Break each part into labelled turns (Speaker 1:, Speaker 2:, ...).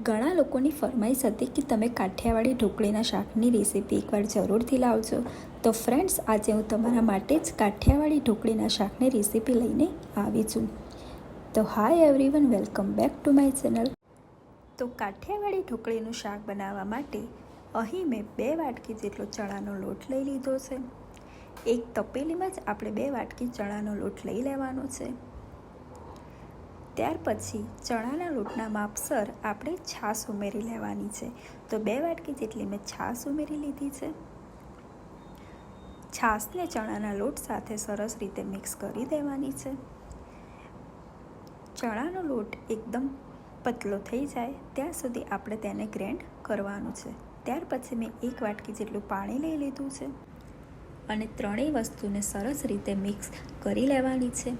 Speaker 1: ઘણા લોકોની ફરમાઈશ હતી કે તમે કાઠિયાવાડી ઢોકળીના શાકની રેસીપી એકવાર જરૂરથી લાવજો. તો ફ્રેન્ડ્સ આજે હું તમારા માટે જ કાઠિયાવાડી ઢોકળીના શાકની રેસીપી લઈને આવી છું. તો hi everyone welcome back to my channel તો કાઠિયાવાડી ઢોકળીનું શાક બનાવવા માટે અહીં મેં બે વાટકી જેટલો ચણાનો લોટ લઈ લીધો છે. એક તપેલીમાં જ આપણે બે વાટકી ચણાનો લોટ લઈ લેવાનો છે. ત્યાર પછી ચણાના લોટના માપસર આપણે છાશ ઉમેરી લેવાની છે. તો બે વાટકી જેટલી મેં છાશ ઉમેરી લીધી છે. છાશને ચણાના લોટ સાથે સરસ રીતે મિક્સ કરી દેવાની છે. ચણાનો લોટ એકદમ પતલો થઈ જાય ત્યાં સુધી આપણે તેને ગ્રેન્ડ કરવાનું છે. ત્યાર પછી મેં એક વાટકી જેટલું પાણી લઈ લીધું છે અને ત્રણેય વસ્તુને સરસ રીતે મિક્સ કરી લેવાની છે.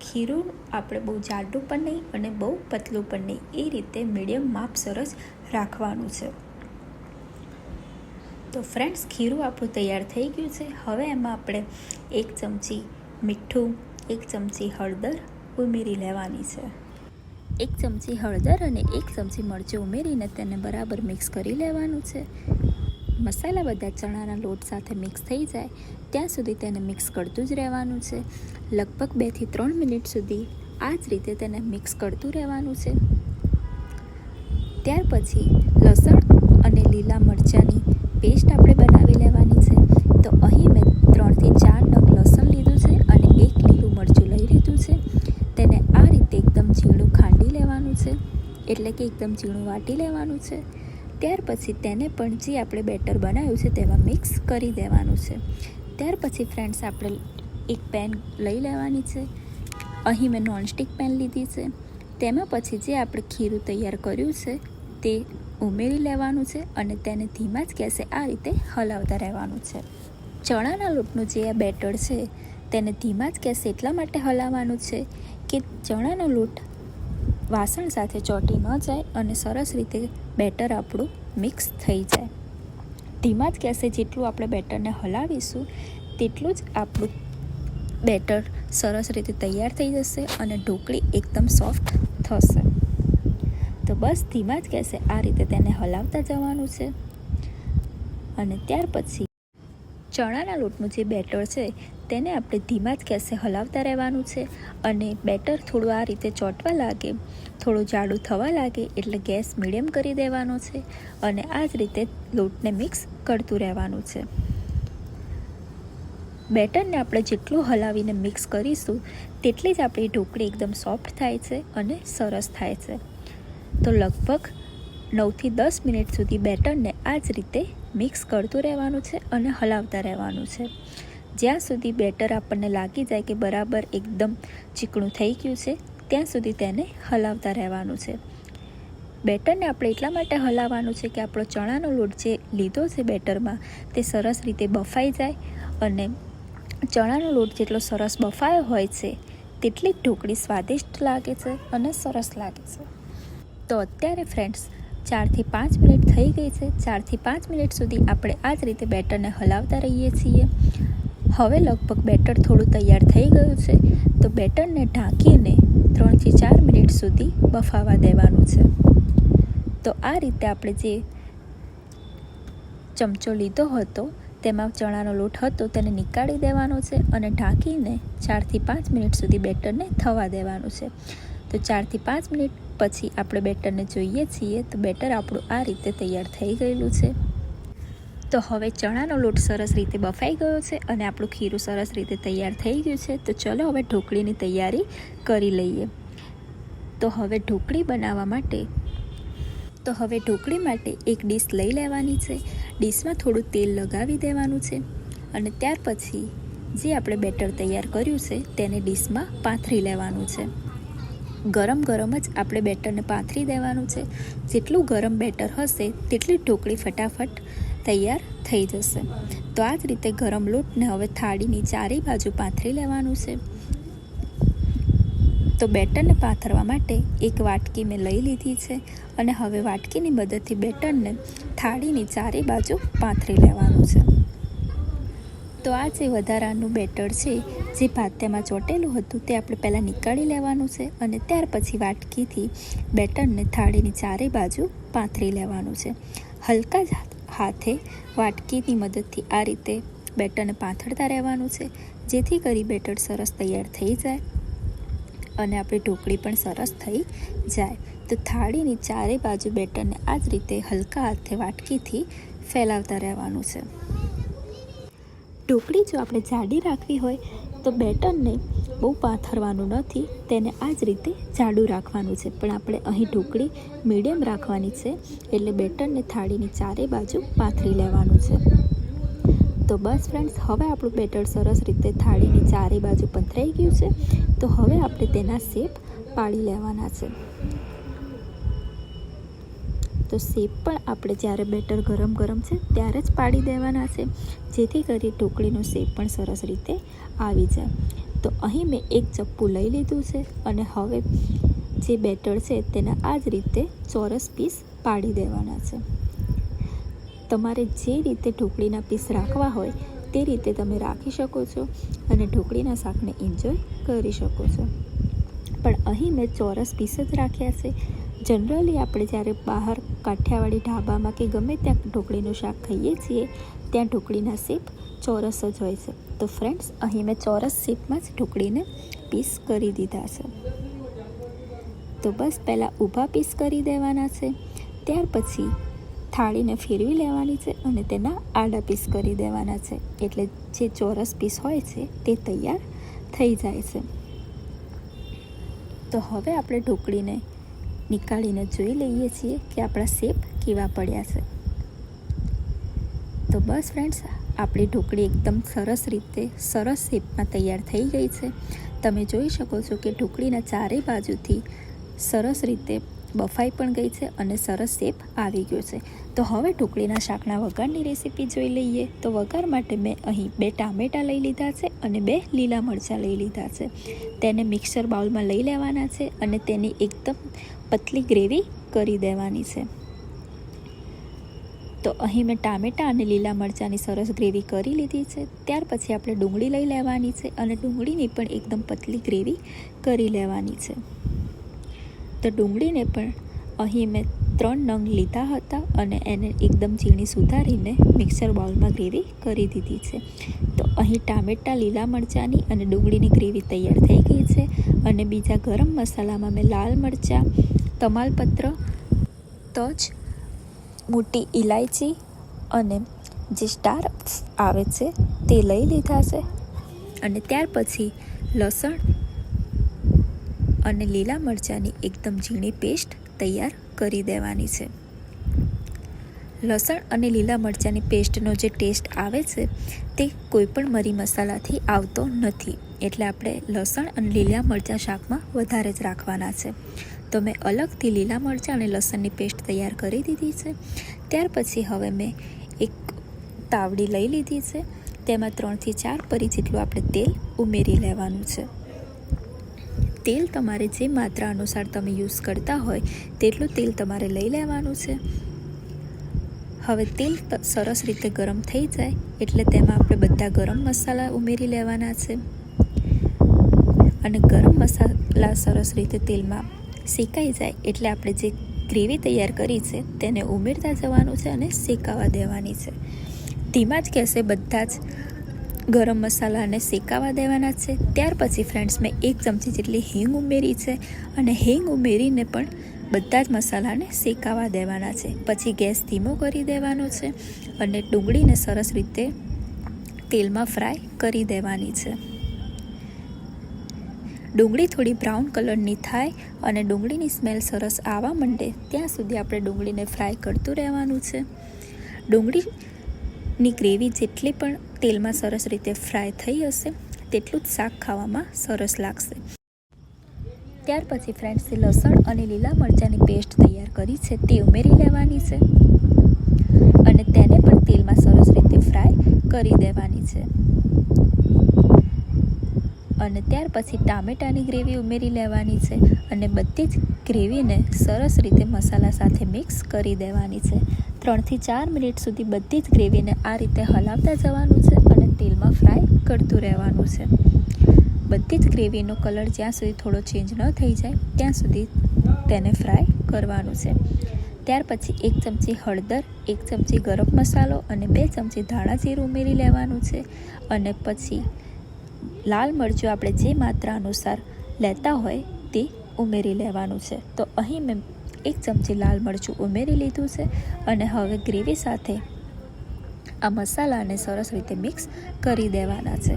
Speaker 1: ખીરું આપણે બહુ જાડું પણ નહીં અને બહુ પતલું પણ નહીં. એ રીતે મીડિયમ માપ સરસ રાખવાનું છે. તો ફ્રેન્ડ્સ ખીરું આપણું તૈયાર થઈ ગયું છે. હવે એમાં આપણે એક ચમચી મીઠું, એક ચમચી હળદર ઉમેરી લેવાની છે. એક ચમચી હળદર અને એક ચમચી મરચું ઉમેરીને તેને બરાબર મિક્સ કરી લેવાનું છે. મસાલા બધા ચણાના લોટ સાથે મિક્સ થઈ જાય, ત્યાં સુધી તેને મિક્સ કરતું જ રહેવાનું છે. લગભગ બેથી ત્રણ મિનિટ સુધી આ જ રીતે તેને મિક્સ કરતું રહેવાનું છે. ત્યાર પછી લસણ અને લીલા મરચાંની પેસ્ટ આપણે બનાવી લેવાની છે. તો અહીં મેં ત્રણથી ચાર નગ લસણ લીધું છે અને એક લીલું મરચું લઈ લીધું છે. તેને આ રીતે એકદમ ઝીણું ખાંડી લેવાનું છે. એટલે કે એકદમ ઝીણું વાટી લેવાનું છે. ત્યાર પછી તેને પણ જે આપણે બેટર બનાવ્યું છે તેમાં મિક્સ કરી દેવાનું છે. ત્યાર પછી ફ્રેન્ડ્સ આપણે એક પેન લઈ લેવાની છે. અહીં મેં નોનસ્ટિક પેન લીધી છે. તેમાં પછી જે આપણે ખીરું તૈયાર કર્યું છે તે ઉમેરી લેવાનું છે અને તેને ધીમા જ ગેસે આ રીતે હલાવતા રહેવાનું છે. ચણાના લોટનું જે આ બેટર છે તેને ધીમા જ ગેસે એટલા માટે હલાવવાનું છે કે ચણાનો લોટ વાસણ સાથે ચોંટી ન જાય અને સરસ રીતે બેટર આપણું મિક્સ થઈ જાય. ધીમા જ ગેસે જેટલું આપણે બેટરને હલાવીશું, તેટલું જ આપણું બેટર સરસ રીતે તૈયાર થઈ જશે અને ઢોકળી એકદમ સોફ્ટ થશે. તો બસ ધીમા જ ગેસે આ રીતે તેને હલાવતા જવાનું છે. અને ત્યાર પછી ચણાના લોટનું જે બેટર છે, તેને આપણે ધીમા જ ગેસે હલાવતા રહેવાનું છે અને બેટર થોડું આ રીતે ચોંટવા લાગે, થોડું જાડું થવા લાગે એટલે ગેસ મીડિયમ કરી દેવાનો છે અને આ જ રીતે લોટને મિક્સ કરતું રહેવાનું છે. બેટરને આપણે જેટલું હલાવીને મિક્સ કરીશું, તેટલી જ આપણી ઢોકળી એકદમ સોફ્ટ થાય છે અને સરસ થાય છે. તો લગભગ નવથી દસ મિનિટ સુધી બેટરને આ જ રીતે મિક્સ કરતું રહેવાનું છે અને હલાવતા રહેવાનું છે. જ્યાં સુધી બેટર આપણને લાગી જાય કે બરાબર એકદમ ચીકણું થઈ ગયું છે, ત્યાં સુધી તેને હલાવતા રહેવાનું છે. બેટરને આપણે એટલા માટે હલાવવાનું છે કે આપણો ચણાનો લોટ જે લીધો છે બેટરમાં, તે સરસ રીતે બફાઈ જાય અને ચણાનો લોટ જેટલો સરસ બફાયો હોય છે, તેટલી ઢોકળી સ્વાદિષ્ટ લાગે છે અને સરસ લાગે છે. તો અત્યારે ફ્રેન્ડ્સ ચારથી પાંચ મિનિટ થઈ ગઈ છે. ચારથી પાંચ મિનિટ સુધી આપણે આ જ રીતે બેટરને હલાવતા રહીએ છીએ. હવે લગભગ બેટર થોડું તૈયાર થઈ ગયું છે. તો બેટરને ઢાંકીને ત્રણથી ચાર મિનિટ સુધી બફાવા દેવાનું છે. તો આ રીતે આપણે જે ચમચો લીધો હતો, તેમાં ચણાનો લોટ હતો, તેને નીકાળી દેવાનો છે અને ઢાંકીને ચારથી પાંચ મિનિટ સુધી બેટરને થવા દેવાનું છે. તો ચારથી પાંચ મિનિટ પછી આપણે બેટરને જોઈએ છીએ, તો બેટર આપણું આ રીતે તૈયાર થઈ ગયેલું છે. તો હવે ચણાનો લોટ સરસ રીતે બફાઈ ગયો છે અને આપણું ખીરું સરસ રીતે તૈયાર થઈ ગયું છે. તો ચલો હવે ઢોકળીની તૈયારી કરી લઈએ. તો હવે ઢોકળી બનાવવા માટે, તો હવે ઢોકળી માટે એક ડીશ લઈ લેવાની છે. ડીશમાં થોડું તેલ લગાવી દેવાનું છે અને ત્યાર પછી જે આપણે બેટર તૈયાર કર્યું છે તેને ડીશમાં પાથરી લેવાનું છે. ગરમ ગરમ જ આપણે બેટરને પાથરી દેવાનું છે. જેટલું ગરમ બેટર હશે, તેટલી ઢોકળી ફટાફટ તૈયાર થઈ જશે. તો આ જ રીતે ગરમ લોટને હવે થાળીની ચારેય બાજુ પાથરી લેવાનું છે. તો બેટરને પાથરવા માટે એક વાટકી મેં લઈ લીધી છે અને હવે વાટકીની મદદથી બેટરને થાળીની ચારે બાજુ પાથરી લેવાનું છે. તો આ જે વધારાનું બેટર છે, જે ભાત્યામાં ચોટેલું હતું, તે આપણે પહેલાં નીકાળી લેવાનું છે અને ત્યાર પછી વાટકીથી બેટરને થાળીની ચારે બાજુ પાથરી લેવાનું છે. હલકા જ હાથે વાટકીની મદદથી આ રીતે બેટરને પાથરતા રહેવાનું છે, જેથી કરી બેટર સરસ તૈયાર થઈ જાય અને આપણી ઢોકળી પણ સરસ થઈ જાય. તો થાળીની ચારે બાજુ બેટરને આ જ રીતે હલકા હાથે વાટકીથી ફેલાવતા રહેવાનું છે. ઢોકળી જો આપણે જાડી રાખવી હોય તો બેટરને બહુ પાથરવાનું નથી, તેને આ જ રીતે જાડું રાખવાનું છે. પણ આપણે અહીં ઢોકળી મીડિયમ રાખવાની છે એટલે બેટરને થાળીની ચારે બાજુ પાથરી લેવાનું છે. તો બસ ફ્રેન્ડ્સ, હવે આપણું બેટર સરસ રીતે થાળીની ચારે બાજુ પથરાઈ ગયું છે. તો હવે આપણે તેના શેપ પાડી લેવાના છે. તો શેપ પણ આપણે જ્યારે બેટર ગરમ ગરમ છે ત્યારે જ પાડી દેવાના છે. જેથી કરી ઢોકળીનો શેપ પણ સરસ રીતે આવી જાય. તો અહીં મેં એક ચપ્પુ લઈ લીધું છે અને હવે જે બેટર છે તેના આ જ રીતે ચોરસ પીસ પાડી દેવાના છે. તમારે જે રીતે ઢોકળીના પીસ રાખવા હોય તે રીતે તમે રાખી શકો છો અને ઢોકળીના શાકને એન્જોય કરી શકો છો. પણ અહીં મેં ચોરસ પીસ જ રાખ્યા છે. જનરલી આપણે જ્યારે બહાર કાઠિયાવાડી ઢાબામાં કે ગમે ત્યાં ઢોકળીનું શાક ખાઈએ છીએ, ત્યાં ઢોકળીના શેપ ચોરસ જ હોય છે. તો ફ્રેન્ડ્સ અહીં મેં ચોરસ શેપમાં જ ઢોકળીને પીસ કરી દીધા છે. તો બસ પહેલાં ઊભા પીસ કરી દેવાના છે, ત્યાર પછી થાળીને ફેરવી લેવાની છે અને તેના આડા પીસ કરી દેવાના છે. એટલે જે ચોરસ પીસ હોય છે, તે તૈયાર થઈ જાય છે. તો હવે આપણે ઢોકળીને નીકાળીને જોઈ લઈએ છીએ કે આપણા શેપ કેવા પડ્યા છે. તો બસ ફ્રેન્ડ્સ, આપણી ઢોકળી એકદમ સરસ રીતે સરસ શેપમાં તૈયાર થઈ ગઈ છે. તમે જોઈ શકો છો કે ઢોકળીના ચારેય બાજુથી સરસ રીતે બફાઈ પણ ગઈ છે અને સરસ શેપ આવી ગયો છે. તો હવે ઢોકળીના શાકના વઘારની રેસીપી જોઈ લઈએ. તો વઘાર માટે મેં અહીં બે ટામેટાં લઈ લીધા છે અને બે લીલા મરચાં લઈ લીધા છે. તેને મિક્સર બાઉલમાં લઈ લેવાના છે અને તેની એકદમ પતલી ગ્રેવી કરી દેવાની છે. તો અહીં મેં ટામેટાં અને લીલા મરચાંની સરસ ગ્રેવી કરી લીધી છે. ત્યાર પછી આપણે ડુંગળી લઈ લેવાની છે અને ડુંગળીની પણ એકદમ પતલી ગ્રેવી કરી લેવાની છે. તો ડુંગળીને પણ અહીં મેં ત્રણ નંગ લીધા હતા અને એને એકદમ ઝીણી સુધારીને મિક્સર બાઉલમાં ગ્રેવી કરી દીધી છે. તો અહીં ટામેટાં, લીલા મરચાંની અને ડુંગળીની ગ્રેવી તૈયાર થઈ ગઈ છે અને બીજા ગરમ મસાલામાં મેં લાલ મરચાં તમાલપત્ર, તજ, મોટી ઇલાયચી અને જે સ્ટાર આવે છે તે લઈ લીધા છે. અને ત્યાર પછી લસણ અને લીલા મરચાંની એકદમ ઝીણી પેસ્ટ તૈયાર કરી દેવાની છે. લસણ અને લીલા મરચાંની પેસ્ટનો જે ટેસ્ટ આવે છે તે કોઈપણ મરી મસાલાથી આવતો નથી. એટલે આપણે લસણ અને લીલા મરચાં શાકમાં વધારે જ રાખવાના છે. તો મેં અલગથી લીલા મરચાં અને લસણની પેસ્ટ તૈયાર કરી દીધી છે. ત્યાર પછી હવે મેં એક તાવડી લઈ લીધી છે. તેમાં ત્રણથી ચાર પરી જેટલું આપણે તેલ ઉમેરી લેવાનું છે. તેલ તમારે જે માત્રા અનુસાર તમે યુઝ કરતા હોય તેટલું તેલ તમારે લઈ લેવાનું છે. હવે તેલ સરસ રીતે ગરમ થઈ જાય એટલે તેમાં આપણે બધા ગરમ મસાલા ઉમેરી લેવાના છે. અને ગરમ મસાલા સરસ રીતે તેલમાં શેકાઈ જાય એટલે આપણે જે ગ્રેવી તૈયાર કરી છે તેને ઉમેરતા જવાનું છે અને શેકાવા દેવાની છે. ધીમા જ ગેસે બધા જ ગરમ મસાલાને શેકાવા દેવાના છે. ત્યાર પછી ફ્રેન્ડ્સ મેં એક ચમચી જેટલી હિંગ ઉમેરી છે અને હિંગ ઉમેરીને પણ બધા જ મસાલાને શેકાવા દેવાના છે. પછી ગેસ ધીમો કરી દેવાનો છે અને ડુંગળીને સરસ રીતે તેલમાં ફ્રાય કરી દેવાની છે. ડુંગળી થોડી બ્રાઉન કલરની થાય અને ડુંગળીની સ્મેલ સરસ આવવા માંડે, ત્યાં સુધી આપણે ડુંગળીને ફ્રાય કરતું રહેવાનું છે. ડુંગળીની ગ્રેવી જેટલી પણ તેલમાં સરસ રીતે ફ્રાય થઈ હશે, તેટલું જ શાક ખાવામાં સરસ લાગશે. ત્યાર પછી ફ્રેન્ડ્સ લસણ અને લીલા મરચાંની પેસ્ટ તૈયાર કરી છે, તે ઉમેરી લેવાની છે અને તેને પણ તેલમાં સરસ રીતે ફ્રાય કરી દેવાની છે. અને ત્યાર પછી ટામેટાની ગ્રેવી ઉમેરી લેવાની છે અને બધી જ ગ્રેવીને સરસ રીતે મસાલા સાથે મિક્સ કરી દેવાની છે. ત્રણથી ચાર મિનિટ સુધી બધી જ ગ્રેવીને આ રીતે હલાવતા જવાનું છે અને તેલમાં ફ્રાય કરતું રહેવાનું છે. બધી જ ગ્રેવીનો કલર જ્યાં સુધી થોડો ચેન્જ ન થઈ જાય, ત્યાં સુધી તેને ફ્રાય કરવાનું છે. ત્યાર પછી એક ચમચી હળદર, એક ચમચી ગરમ મસાલો અને બે ચમચી ધાણા જીરું ઉમેરી લેવાનું છે અને પછી લાલ મરચું આપણે જે માત્રા અનુસાર લેતા હોય તે ઉમેરી લેવાનું છે. તો અહીં મેં એક ચમચી લાલ મરચું ઉમેરી લીધું છે અને હવે ગ્રેવી સાથે આ મસાલાને સરસ રીતે મિક્સ કરી દેવાના છે.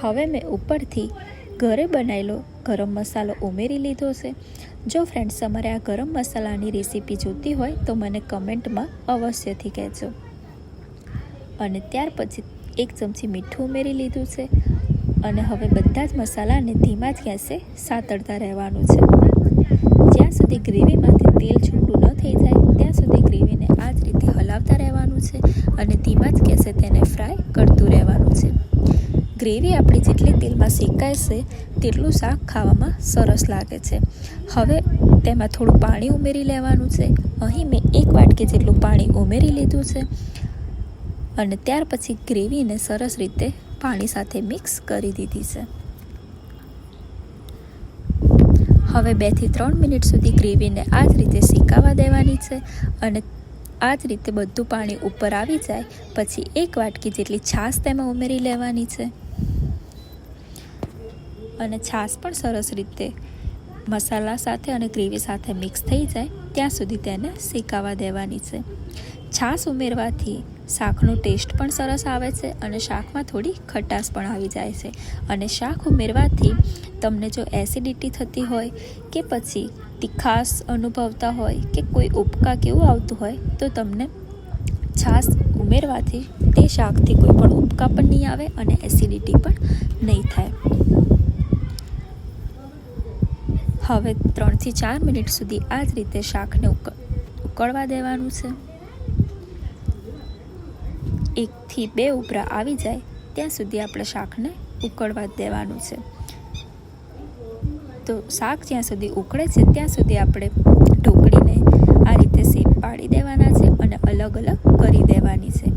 Speaker 1: હવે મેં ઉપરથી ઘરે બનાવેલો ગરમ મસાલો ઉમેરી લીધો છે. જો ફ્રેન્ડ્સ તમારે આ ગરમ મસાલાની રેસીપી જોતી હોય તો મને કમેન્ટમાં અવશ્યથી કહેજો. અને ત્યાર પછી એક ચમચી મીઠું ઉમેરી લીધું છે અને હવે બધા જ મસાલાને ધીમા જ ગેસે સાતડતા રહેવાનું છે. જ્યાં સુધી ગ્રેવીમાંથી તેલ છૂટું ન થઈ જાય, ત્યાં સુધી ગ્રેવીને આ જ રીતે હલાવતા રહેવાનું છે અને ધીમા જ ગેસે તેને ફ્રાય કરતું રહેવાનું છે. ગ્રેવી આપણી જેટલી તેલમાં શેકાય તેટલું શાક ખાવામાં સરસ લાગે છે. હવે તેમાં થોડું પાણી ઉમેરી લેવાનું છે. અહીં મેં એક વાટકી જેટલું પાણી ઉમેરી લીધું છે. અને ત્યાર પછી ગ્રેવીને સરસ રીતે પાણી સાથે મિક્સ કરી દીધી છે. હવે બેથી ત્રણ મિનિટ સુધી ગ્રેવીને આ જ રીતે શેકાવા દેવાની છે અને આ જ રીતે બધું પાણી ઉપર આવી જાય પછી એક વાટકી જેટલી છાશ તેમાં ઉમેરી લેવાની છે. અને છાશ પણ સરસ રીતે મસાલા સાથે અને ગ્રેવી સાથે મિક્સ થઈ જાય ત્યાં સુધી તેને શેકાવા દેવાની છે. છાશ ઉમેરવાથી શાકનો ટેસ્ટ પણ સરસ આવે છે અને શાકમાં થોડી ખટાશ પણ આવી જાય છે. અને શાક ઉમેરવાથી તમને જો એસિડિટી થતી હોય કે પછી તીખાશ અનુભવતા હોય કે કોઈ ઉપકા કેવું આવતું હોય તો તમને છાશ ઉમેરવાથી તે શાકથી કોઈ પણ ઉપકા પણ નહીં આવે અને એસિડિટી પણ નહીં થાય. હવે ત્રણથી ચાર મિનિટ સુધી આ જ રીતે શાકને ઉકળવા દેવાનું છે. એકથી બે ઉભરા આવી જાય, ત્યાં સુધી આપણે શાકને ઉકળવા દેવાનું છે. તો શાક જ્યાં સુધી ઉકળે છે, ત્યાં સુધી આપણે ઢોકળીને આ રીતે સેપ પાડી દેવાના છે અને અલગ અલગ કરી દેવાની છે.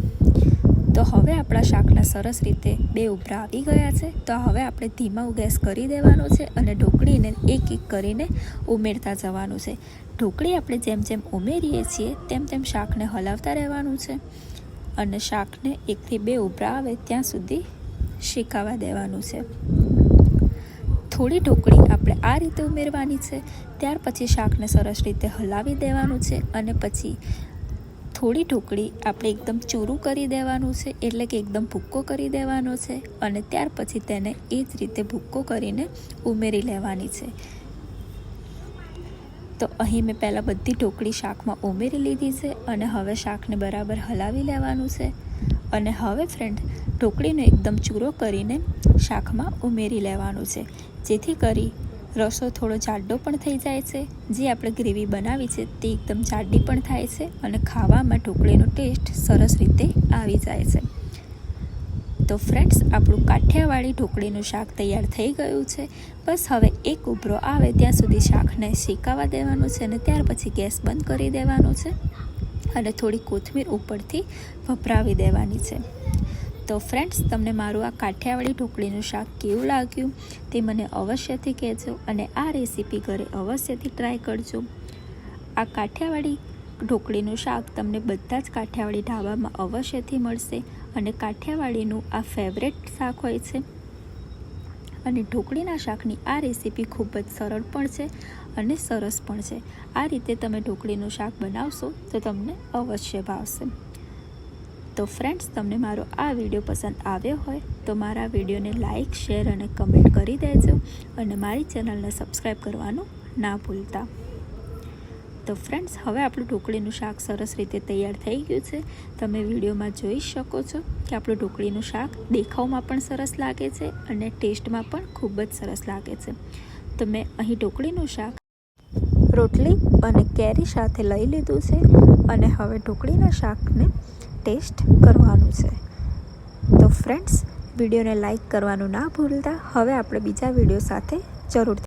Speaker 1: તો હવે આપણા શાકના સરસ રીતે બે ઉભરા આવી ગયા છે, તો હવે આપણે ધીમા ગેસ કરી દેવાનો છે અને ઢોકળીને એક એક કરીને ઉમેરતા જવાનું છે. ઢોકળી આપણે જેમ જેમ ઉમેરીએ છીએ, તેમ તેમ શાકને હલાવતા રહેવાનું છે. અને શાકને એકથી બે ઉભરા આવે ત્યાં સુધી શેકાવા દેવાનું છે. થોડી ઢોકળી આપણે આ રીતે ઉમેરવાની છે, ત્યાર પછી શાકને સરસ રીતે હલાવી દેવાનું છે અને પછી થોડી ઢોકળી આપણે એકદમ ચૂરું કરી દેવાનું છે, એટલે કે એકદમ ભૂક્કો કરી દેવાનો છે અને ત્યાર પછી તેને એ જ રીતે ભૂક્કો કરીને ઉમેરી લેવાની છે. તો અહીં મેં પહેલાં બધી ઢોકળી શાકમાં ઉમેરી લીધી છે અને હવે શાકને બરાબર હલાવી લેવાનું છે. અને હવે ફ્રેન્ડ ઢોકળીનો એકદમ ચૂરો કરીને શાકમાં ઉમેરી લેવાનું છે. જેથી કરી રસો થોડો જાડો પણ થઈ જાય છે. જે આપણે ગ્રેવી બનાવી છે તે એકદમ જાડી પણ થાય છે અને ખાવામાં ઢોકળીનો ટેસ્ટ સરસ રીતે આવી જાય છે. તો ફ્રેન્ડ્સ આપણું કાઠિયાવાડી ઢોકળીનું શાક તૈયાર થઈ ગયું છે. બસ હવે એક ઉભરો આવે ત્યાં સુધી શાકને શેકાવા દેવાનું છે અને ત્યાર પછી ગેસ બંધ કરી દેવાનો છે અને થોડી કોથમીર ઉપરથી વપરાવી દેવાની છે. તો ફ્રેન્ડ્સ તમને મારું આ કાઠિયાવાડી ઢોકળીનું શાક કેવું લાગ્યું તે મને અવશ્યથી કહેજો અને આ રેસીપી ઘરે અવશ્યથી ટ્રાય કરજો. આ કાઠિયાવાડી ઢોકળીનું શાક તમને બધા જ કાઠિયાવાડી ઢાબામાં અવશ્યથી મળશે અને કાઠિયાવાડીનું આ ફેવરેટ શાક હોય છે. અને ઢોકળીના શાકની આ રેસીપી ખૂબ જ સરળ પણ છે અને સરસ પણ છે. આ રીતે તમે ઢોકળીનું શાક બનાવશો તો તમને અવશ્ય ભાવશે. તો ફ્રેન્ડ્સ તમને મારો આ વીડિયો પસંદ આવ્યો હોય તો મારા વિડીયોને લાઇક શેર અને કમેન્ટ કરી દેજો અને મારી ચેનલને સબસ્ક્રાઈબ કરવાનું ના ભૂલતા. તો ફ્રેન્ડ્સ હવે આપણું ઢોકળીનું શાક સરસ રીતે તૈયાર થઈ ગયું છે. તમે વિડીયોમાં જોઈ શકો છો કે આપણું ઢોકળીનું શાક દેખાવમાં પણ સરસ લાગે છે અને ટેસ્ટમાં પણ ખૂબ જ સરસ લાગે છે. તો મેં અહીં ઢોકળીનું શાક રોટલી અને કેરી સાથે લઈ લીધું છે અને હવે ઢોકળીના શાકને ટેસ્ટ કરવાનું છે. તો ફ્રેન્ડ્સ વિડીયોને લાઈક કરવાનું ના ભૂલતા. હવે આપણે બીજા વીડિયો સાથે જરૂરથી